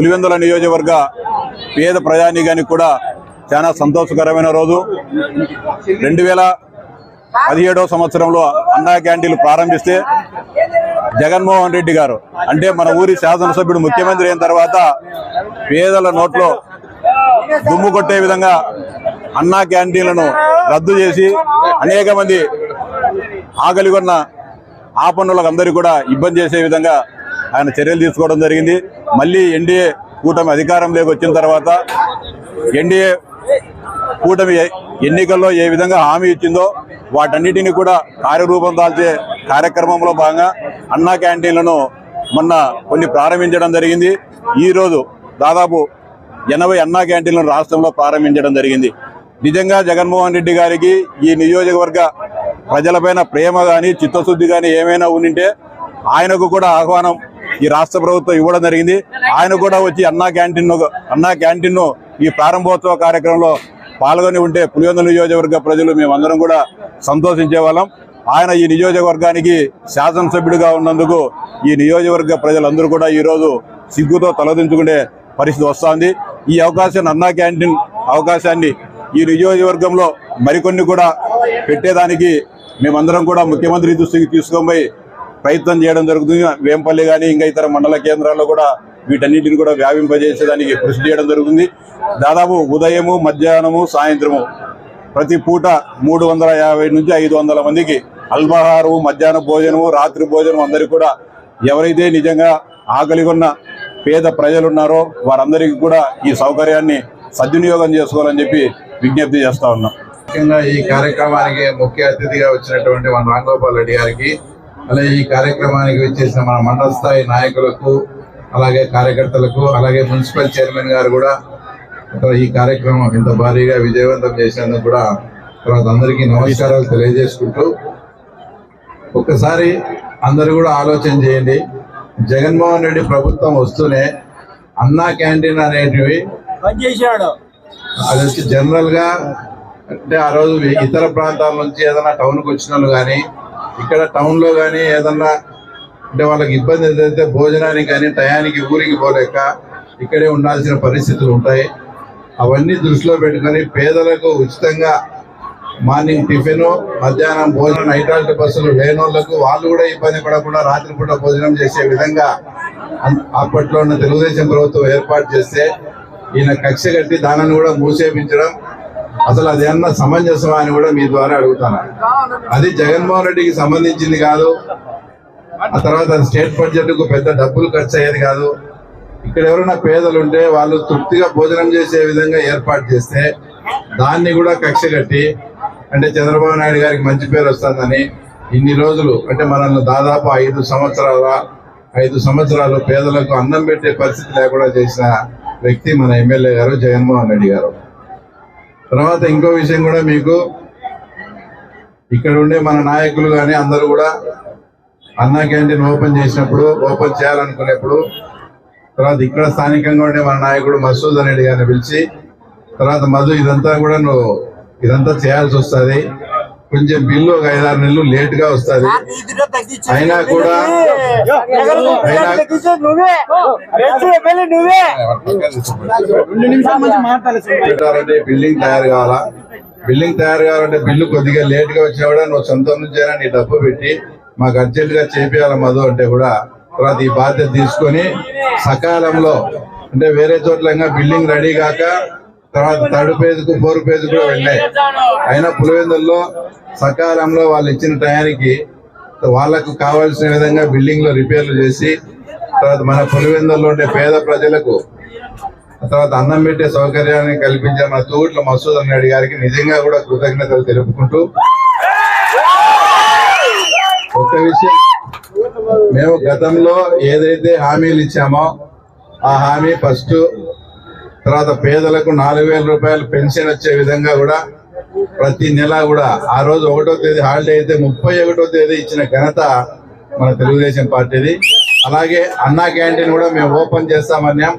పులివెందుల నియోజకవర్గ పేద ప్రజానీకానికి కూడా చాలా సంతోషకరమైన రోజు. రెండు వేల పదిహేడవ సంవత్సరంలో అన్నా క్యాంటీన్లు ప్రారంభిస్తే జగన్మోహన్ రెడ్డి గారు అంటే మన ఊరి శాసనసభ్యుడు ముఖ్యమంత్రి అయిన తర్వాత పేదల నోట్లో దుమ్ము కొట్టే విధంగా అన్నా క్యాంటీన్లను రద్దు చేసి అనేక మంది ఆకలిగొన్న ఆపన్నులకు అందరికీ కూడా ఇబ్బంది చేసే విధంగా ఆయన చర్యలు తీసుకోవడం జరిగింది. మళ్ళీ ఎన్డీఏ కూటమి అధికారంలోకి వచ్చిన తర్వాత ఎన్డీఏ కూటమి ఎన్నికల్లో ఏ విధంగా హామీ ఇచ్చిందో వాటన్నిటిని కూడా కార్యరూపం దాల్చే కార్యక్రమంలో భాగంగా అన్నా క్యాంటీన్లను మొన్న కొన్ని ప్రారంభించడం జరిగింది. ఈరోజు దాదాపు ఎనభై అన్నా క్యాంటీన్లను రాష్ట్రంలో ప్రారంభించడం జరిగింది. నిజంగా జగన్మోహన్ రెడ్డి గారికి ఈ నియోజకవర్గ ప్రజలపైన ప్రేమ కానీ చిత్తశుద్ధి కానీ ఏమైనా ఉండింటే ఆయనకు కూడా ఆహ్వానం ఈ రాష్ట్ర ప్రభుత్వం ఇవ్వడం జరిగింది. ఆయన కూడా వచ్చి అన్నా క్యాంటీన్ అన్నా క్యాంటీన్ ఈ ప్రారంభోత్సవ కార్యక్రమంలో పాల్గొని ఉంటే పులివెందుల నియోజకవర్గ ప్రజలు మేమందరం కూడా సంతోషించే వాళ్ళం ఆయన ఈ నియోజకవర్గానికి శాసనసభ్యుడిగా ఉన్నందుకు ఈ నియోజకవర్గ ప్రజలందరూ కూడా ఈరోజు సిగ్గుతో తలదించుకునే పరిస్థితి వస్తోంది. ఈ అవకాశాన్ని అన్నా క్యాంటీన్ అవకాశాన్ని ఈ నియోజకవర్గంలో మరికొన్ని కూడా పెట్టేదానికి మేమందరం కూడా ముఖ్యమంత్రి దృష్టికి తీసుకొని పోయి ప్రయత్నం చేయడం జరుగుతుంది. వేంపల్లి కానీ ఇంకా ఇతర మండల కేంద్రాల్లో కూడా వీటన్నిటిని కూడా వ్యాపింపజేసేదానికి కృషి చేయడం జరుగుతుంది. దాదాపు ఉదయము మధ్యాహ్నము సాయంత్రము ప్రతి పూట మూడు వందల యాభై నుంచి ఐదు వందల మందికి అల్పాహారము మధ్యాహ్న భోజనము రాత్రి భోజనం అందరికీ కూడా ఎవరైతే నిజంగా ఆకలిగొన్న పేద ప్రజలు ఉన్నారో వారందరికీ కూడా ఈ సౌకర్యాన్ని సద్వినియోగం చేసుకోవాలని చెప్పి విజ్ఞప్తి చేస్తా ఉన్నాం. ముఖ్యంగా ఈ కార్యక్రమానికి ముఖ్య అతిథిగా వచ్చినటువంటి మన రాంగోపాల్ రెడ్డి గారికి అలాగే ఈ కార్యక్రమానికి వచ్చేసిన మన మండల స్థాయి నాయకులకు అలాగే కార్యకర్తలకు అలాగే మున్సిపల్ చైర్మన్ గారు కూడా ఈ కార్యక్రమం ఇంత భారీగా విజయవంతం చేసినందుకు కూడా తర్వాత అందరికీ నమస్కారాలు తెలియజేసుకుంటూ ఒక్కసారి అందరూ కూడా ఆలోచన చేయండి. జగన్మోహన్ రెడ్డి ప్రభుత్వం వస్తూనే అన్నా క్యాంటీన్ అనేటివి అది వచ్చి జనరల్గా అంటే ఆ రోజు ఇతర ప్రాంతాల నుంచి ఏదైనా టౌన్కి వచ్చిన వాళ్ళు కానీ ఇక్కడ టౌన్లో కానీ ఏదన్నా అంటే వాళ్ళకి ఇబ్బంది ఏదైతే భోజనానికి కానీ టయానికి ఊరికి పోలేక ఇక్కడే ఉండాల్సిన పరిస్థితులు ఉంటాయి. అవన్నీ దృష్టిలో పెట్టుకొని పేదలకు ఉచితంగా మార్నింగ్ టిఫిన్ మధ్యాహ్నం భోజనం నైట్ బస్సులు లేనోళ్ళకు వాళ్ళు కూడా ఇబ్బంది పడకుండా రాత్రిపూట భోజనం చేసే విధంగా అప్పట్లో ఉన్న తెలుగుదేశం ప్రభుత్వం ఏర్పాటు చేస్తే ఈయన కక్ష కట్టి దానిని కూడా మూసేపించడం అసలు అది ఏమన్నా సమంజసమా అని కూడా మీ ద్వారా అడుగుతాను. అది జగన్మోహన్ రెడ్డికి సంబంధించింది కాదు. ఆ తర్వాత స్టేట్ బడ్జెట్కు పెద్ద డబ్బులు ఖర్చు అయ్యేది కాదు. ఇక్కడ ఎవరైనా పేదలు ఉంటే వాళ్ళు తృప్తిగా భోజనం చేసే విధంగా ఏర్పాటు చేస్తే దాన్ని కూడా కక్ష కట్టి అంటే చంద్రబాబు నాయుడు గారికి మంచి పేరు వస్తుందని ఇన్ని రోజులు అంటే మనల్ని దాదాపు ఐదు సంవత్సరాల ఐదు సంవత్సరాలు పేదలకు అన్నం పెట్టే పరిస్థితి లేకుండా చేసిన వ్యక్తి మన ఎమ్మెల్యే గారు జగన్మోహన్ రెడ్డి గారు. తర్వాత ఇంకో విషయం కూడా మీకు ఇక్కడ ఉండే మన నాయకులు కానీ అందరూ కూడా అన్నా క్యాంటీన్ ఓపెన్ చేసినప్పుడు ఓపెన్ చేయాలనుకునేప్పుడు తర్వాత ఇక్కడ స్థానికంగా ఉండే మన నాయకుడు మసూద్ అనేది గారిని పిలిచి తర్వాత మధు ఇదంతా కూడా నువ్వు ఇదంతా చేయాల్సి వస్తుంది. కొంచెం బిల్లు ఒక ఐదారు నెలలు లేట్గా వస్తుంది అయినా కూడా బిల్డింగ్ తయారు కావాలా బిల్డింగ్ తయారు కావాలంటే బిల్లు కొద్దిగా లేట్గా వచ్చినా కూడా నువ్వు సొంతం నుంచైనా నీ డబ్బు పెట్టి మాకు అర్జెంట్గా చేపియాలి మధు అంటే కూడా తర్వాత ఈ బాధ్యత తీసుకొని సకాలంలో అంటే వేరే చోట్ల ఇంకా బిల్డింగ్ రెడీ కాక తర్వాత థర్డ్ పేజ్కు ఫోర్ పేజ్ కూడా వెళ్ళాయి. అయినా పులివెందుల్లో సకాలంలో వాళ్ళు ఇచ్చిన టయానికి వాళ్ళకు కావాల్సిన విధంగా బిల్డింగ్లో రిపేర్లు చేసి తర్వాత మన పులివెందుల్లో ఉండే పేద ప్రజలకు తర్వాత అన్నం పెట్టే సౌకర్యాన్ని కల్పించిన మన తూట్ల మసూద్ అన్నాడు గారికి నిజంగా కూడా కృతజ్ఞతలు తెలుపుకుంటూ ఒక్క విషయం. మేము గతంలో ఏదైతే హామీలు ఇచ్చామో ఆ హామీ ఫస్ట్ తర్వాత పేదలకు నాలుగు వేల రూపాయలు పెన్షన్ వచ్చే విధంగా కూడా ప్రతి నెల కూడా ఆ రోజు ఒకటో తేదీ హాలిడే అయితే ముప్పై ఒకటో తేదీ ఇచ్చిన ఘనత మన తెలుగుదేశం పార్టీది. అలాగే అన్నా క్యాంటీన్ కూడా మేము ఓపెన్ చేస్తామన్నాం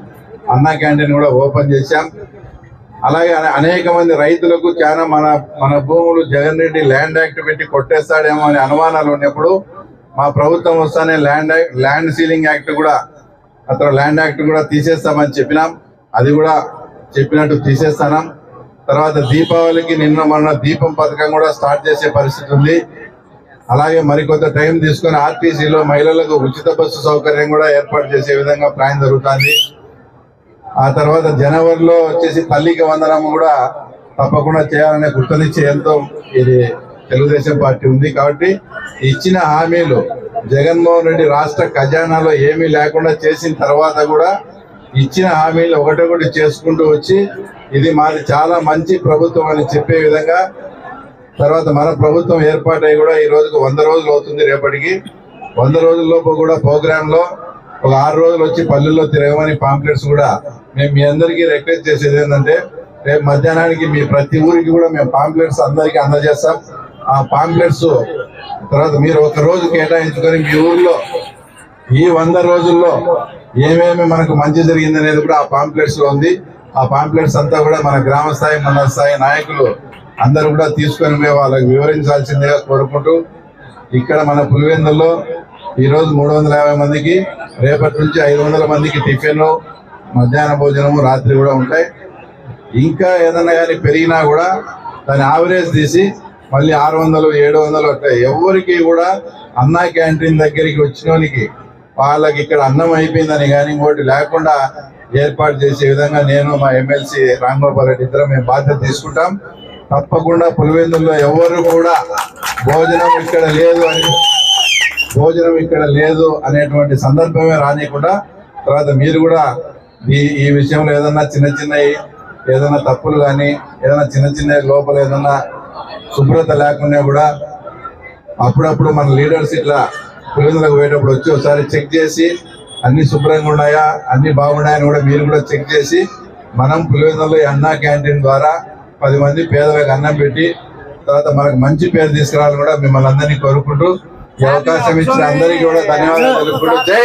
అన్నా క్యాంటీన్ కూడా ఓపెన్ చేశాం. అలాగే అనేక మంది రైతులకు చాలా మన మన భూములు జగన్ రెడ్డి ల్యాండ్ యాక్ట్ పెట్టి కొట్టేస్తాడేమో అనే అనుమానాలు ఉన్నప్పుడు మా ప్రభుత్వం వస్తానే ల్యాండ్ ల్యాండ్ సీలింగ్ యాక్ట్ కూడా అతను ల్యాండ్ యాక్ట్ కూడా తీసేస్తామని చెప్పినాం. అది కూడా చెప్పినట్టు తీసేస్తాం తర్వాత దీపావళికి నిన్న మొన్న దీపం పథకం కూడా స్టార్ట్ చేసే పరిస్థితి ఉంది. అలాగే మరికొంత టైం తీసుకొని ఆర్టీసీలో మహిళలకు ఉచిత బస్సు సౌకర్యం కూడా ఏర్పాటు చేసే విధంగా ప్లాన్ జరుగుతుంది. ఆ తర్వాత జనవరిలో వచ్చేసి తల్లికి వందనం కూడా తప్పకుండా చేయాలనే కృతనిశ్చయంతో ఇది తెలుగుదేశం పార్టీ ఉంది కాబట్టి ఇచ్చిన హామీలు జగన్మోహన్ రెడ్డి రాష్ట్ర ఖజానాలో ఏమీ లేకుండా చేసిన తర్వాత కూడా ఇచ్చిన హామీలు ఒకటొకటి చేసుకుంటూ వచ్చి ఇది మాది చాలా మంచి ప్రభుత్వం అని చెప్పే విధంగా తర్వాత మన ప్రభుత్వం ఏర్పాటై కూడా ఈ రోజుకు వంద రోజులు అవుతుంది రేపటికి. వంద రోజుల్లోపు కూడా ప్రోగ్రాంలో ఒక ఆరు రోజులు వచ్చి పల్లెల్లో తిరగమని పాంప్లెట్స్ కూడా మేము మీ అందరికీ రిక్వెస్ట్ చేసేది ఏంటంటే రేపు మధ్యాహ్నానికి మీ ప్రతి ఊరికి కూడా మేము పాంప్లెట్స్ అందరికీ అందజేస్తాం. ఆ పాంప్లెట్స్ తర్వాత మీరు ఒక రోజు కేటాయించుకొని మీ ఊర్లో ఈ వంద రోజుల్లో ఏమేమి మనకు మంచి జరిగింది అనేది కూడా ఆ పాంప్లెట్స్లో ఉంది. ఆ పాంప్లెట్స్ అంతా కూడా మన గ్రామ స్థాయి మండల స్థాయి నాయకులు అందరూ కూడా తీసుకొని పోయి వాళ్ళకి వివరించాల్సిందిగా కోరుకుంటూ ఇక్కడ మన పులివెందుల్లో ఈరోజు మూడు వందల యాభై మందికి రేపటి నుంచి ఐదు వందల మందికి టిఫిన్ మధ్యాహ్న భోజనము రాత్రి కూడా ఉంటాయి. ఇంకా ఏదైనా కానీ పెరిగినా కూడా దాని ఆవరేజ్ తీసి మళ్ళీ ఆరు వందలు ఏడు వందలు అట్లా ఎవరికి కూడా అన్నా క్యాంటీన్ దగ్గరికి వచ్చినోనికి వాళ్ళకి ఇక్కడ అన్నం అయిపోయిందని కానీ ఇంకోటి లేకుండా ఏర్పాటు చేసే విధంగా నేను మా ఎమ్మెల్సీ రాంగోపాల్ రెడ్డి ఇద్దరం మేము బాధ్యత తీసుకుంటాం. తప్పకుండా పులివెందుల్లో ఎవరు కూడా భోజనం ఇక్కడ లేదు అని భోజనం ఇక్కడ లేదు అనేటువంటి సందర్భమే రానియకుండా తర్వాత మీరు కూడా ఈ ఈ విషయంలో ఏదన్నా చిన్న చిన్న ఏదైనా తప్పులు కానీ ఏదైనా చిన్న చిన్న లోపల ఏదన్నా శుభ్రత లేకుండా కూడా అప్పుడప్పుడు మన లీడర్స్ ఇట్లా పులివెందులకు పోయేటప్పుడు వచ్చి ఒకసారి చెక్ చేసి అన్ని శుభ్రంగా ఉన్నాయా అన్ని బాగున్నాయని కూడా మీరు కూడా చెక్ చేసి మనం ఈ అన్నా క్యాంటీన్ ద్వారా పది మంది పేదలకు అన్నం పెట్టి తర్వాత మనకు మంచి పేరు తీసుకురావాలని కూడా మిమ్మల్ని అందరినీ కోరుకుంటూ ఈ అవకాశం ఇచ్చిన అందరికీ కూడా ధన్యవాదాలు జై